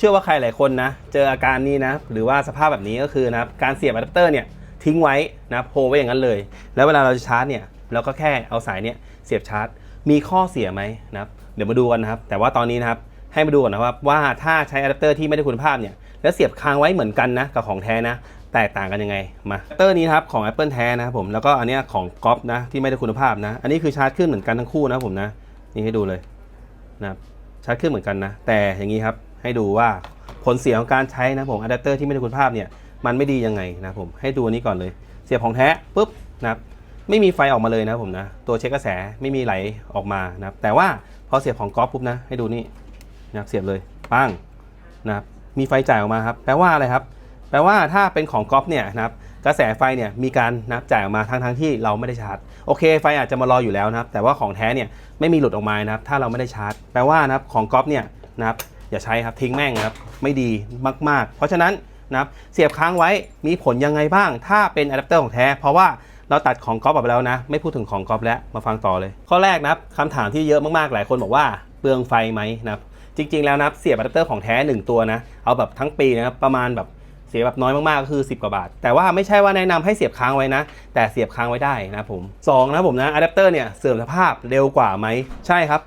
เชื่อว่าใครหลายคนนะ เจออาการนี้นะ หรือว่าสภาพแบบนี้ก็คือนะการเสียบอะแดปเตอร์เนี่ยทิ้งไว้นะครับโฮไว้อย่างนั้นเลย แล้วเวลาเราจะชาร์จเนี่ยเราก็แค่เอาสายเนี่ยเสียบชาร์จ มีข้อเสียไหมนะครับเดี๋ยวมาดูกันนะครับ แต่ว่าตอนนี้นะครับให้มาดูก่อนนะครับว่าถ้าใช้อะแดปเตอร์ที่ไม่ได้คุณภาพเนี่ยแล้วเสียบค้างไว้เหมือนกันนะกับของแท้นะแตกต่างกันยังไงมาอะแดปเตอร์นี้ครับของ Apple แท้นะครับผมแล้วก็อันนี้ของก๊อฟนะที่ไม่ได้คุณภาพนะ อันนี้คือชาร์จขึ้นเหมือนกันทั้งคู่นะผมนะนี่ให้ดูเลยนะครับชาร์จขึ้นเหมือนกันนะ แต่อย่างนี้ครับ ให้ดูว่าผลเสียของการใช้นะผมอะแดปเตอร์ที่ไม่ได้คุณภาพเนี่ยมันไม่ดียังไงนะผมให้ดูอันนี้ก่อนเลย เสียบของแท้ปุ๊บนะครับไม่มีไฟออกมาเลยนะผมนะตัวเช็คกระแสไม่มีไหลออกมานะครับแต่ว่าพอเสียบของก๊อฟปุ๊บนะให้ดูนี่นะครับเสียบเลยปังนะครับมีไฟจ่ายออกมาครับแปลว่าอะไรครับ แปลว่าถ้าเป็นของก๊อฟเนี่ยนะครับกระแสไฟเนี่ยมีการนับจ่ายออกมาทั้งทั้งที่เราไม่ได้ชาร์จโอเคไฟอาจจะมารออยู่แล้วนะครับแต่ว่าของแท้เนี่ยไม่มีหลุดออกมานะครับถ้าเราไม่ได้ชาร์จ แปลว่านะครับของก๊อฟเนี่ยนะครับ อย่าใช้ครับทิ้งแม่งครับไม่ดีมาก ๆ เพราะฉะนั้นนะครับเสียบค้างไว้มีผลยังไงบ้าง ถ้าเป็นอะแดปเตอร์ของแท้ เพราะว่าเราตัดของก๊อฟออกไปแล้วนะ ไม่พูดถึงของก๊อฟแล้วมาฟังต่อเลย ข้อแรกนะครับคำถามที่เยอะมากๆหลายคนบอกว่าเปลืองไฟไหมนะครับจริง ๆ แล้วนะครับเสียบอะแดปเตอร์ของแท้ 1 ตัวนะเอาแบบทั้งปีนะครับประมาณแบบเสียแบบน้อยมากๆก็คือ 10 กว่าบาท แต่ว่าไม่ใช่ว่าแนะนำให้เสียบค้างไว้นะ แต่เสียบค้างไว้ได้นะผมสองนะผมนะอะแดปเตอร์เนี่ยเสื่อมสภาพเร็วกว่าไหมใช่ครับ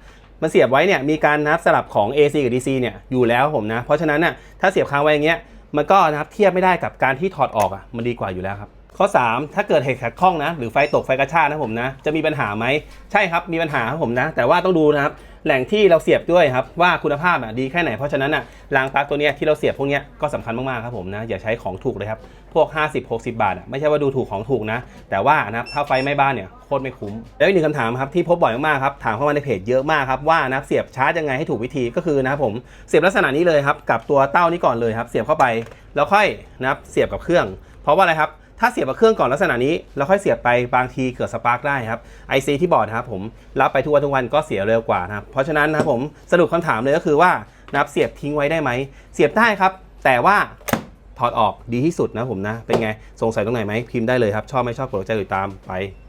มันเสียบไว้เนี่ยมีการนับสลับของ AC กับ DC เนี่ยอยู่แล้วผมนะ เพราะฉะนั้นน่ะถ้าเสียบค้างไว้อย่างเงี้ยมันก็นะครับเทียบไม่ได้กับการที่ถอดออกอะมันดีกว่าอยู่แล้วครับ ข้อ 3 ถ้าเกิดเหตุขัดข้องนะ หรือไฟตกไฟกระชากนะผมนะ จะมีปัญหาไหม ใช่ครับ มีปัญหาครับผมนะ แต่ว่าต้องดูนะครับ แหล่งที่เราเสียบด้วยครับ ว่าคุณภาพอะดีแค่ไหน เพราะฉะนั้นอะรางปลั๊กตัวเนี้ยที่เราเสียบพวกเนี้ยก็สำคัญมากๆครับผมนะ อย่าใช้ของถูกเลยครับ พวก 50 60 บาทอะไม่ใช่ว่าดูถูกของถูกนะ แต่ว่านะครับถ้าไฟไม้บ้านเนี่ยโคตรไม่คุ้ม แล้วอีกหนึ่งคำถามครับที่พบบ่อยมากๆครับถามเข้ามาในเพจเยอะมากครับว่านะเสียบชาร์จยังไงให้ถูกวิธีก็คือนะผมเสียบลักษณะนี้เลยครับกับตัวเต้านี้ก่อนเลยครับเสียบเข้าไป แล้วค่อยนะครับเสียบกับเครื่อง เพราะว่าอะไรครับ ถ้าเสียบกับเครื่องก่อนลักษณะนี้ แล้วค่อยเสียบไปบางทีเกิดสปาร์กได้ครับ IC ที่บอร์ดนะครับผมรับไปทุกวันทุกวันก็เสียเร็วกว่านะครับเพราะฉะนั้นนะครับผมสรุปคำถามเลยก็คือว่านะครับเสียบทิ้งไว้ได้ไหมเสียบได้ครับ แต่ว่าถอดออกดีที่สุดนะผมนะ เป็นไงสงสัยตรงไหนไหมพิมพ์ได้เลยครับ ชอบไม่ชอบกดใจติดตามไป